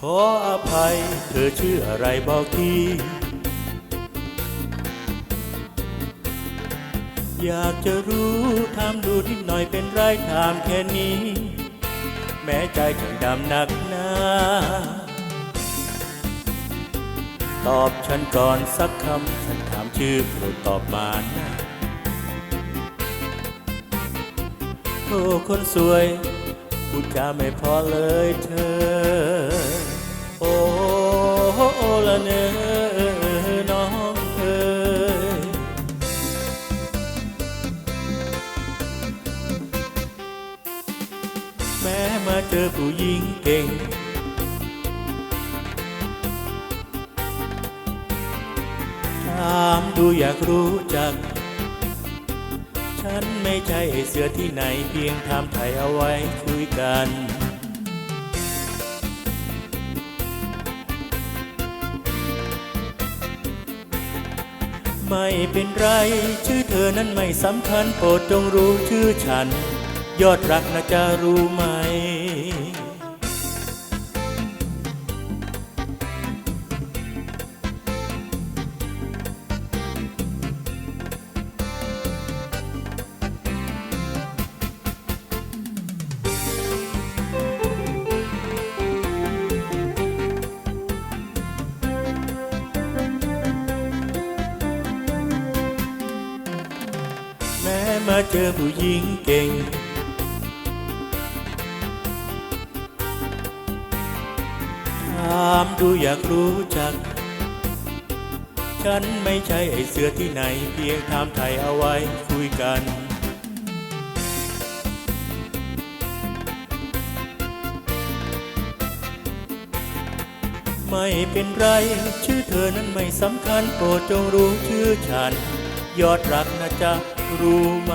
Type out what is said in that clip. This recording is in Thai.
ขออภัยเธอชื่ออะไรบอกที อยากจะรู้ถามดูนิดหน่อยเป็นไรถามแค่นี้ แม้ใจถึงดำหนักหนาตอบฉันก่อนสักคำ ฉันถามชื่อโปรดตอบมานะโทคนสวย พูดจาไม่พอเลยเธอ โอ้โอละเนอน้องเอ๋ยแม้มาเจอผู้หญิงเก่งถามดูอยากรู้จัก ฉันไม่ใช่เสือที่ไหนเพียงถามไทยเอาไว้คุยกันไม่เป็นไร ชื่อเธอนั้นไม่สำคัญโปรดจงรู้ชื่อฉัน ยอดรักนะจะรู้ไหม มาเจอผู้หญิงเก่ง ถามดูอยากรู้จัก ฉันไม่ใช่ไอเสือที่ไหน เพียงถามไทยเอาไว้คุยกัน ไม่เป็นไร ชื่อเธอนั้นไม่สำคัญโปรดจงรู้ชื่อฉัน ยอดรักนะจ๊ะรู้ไหม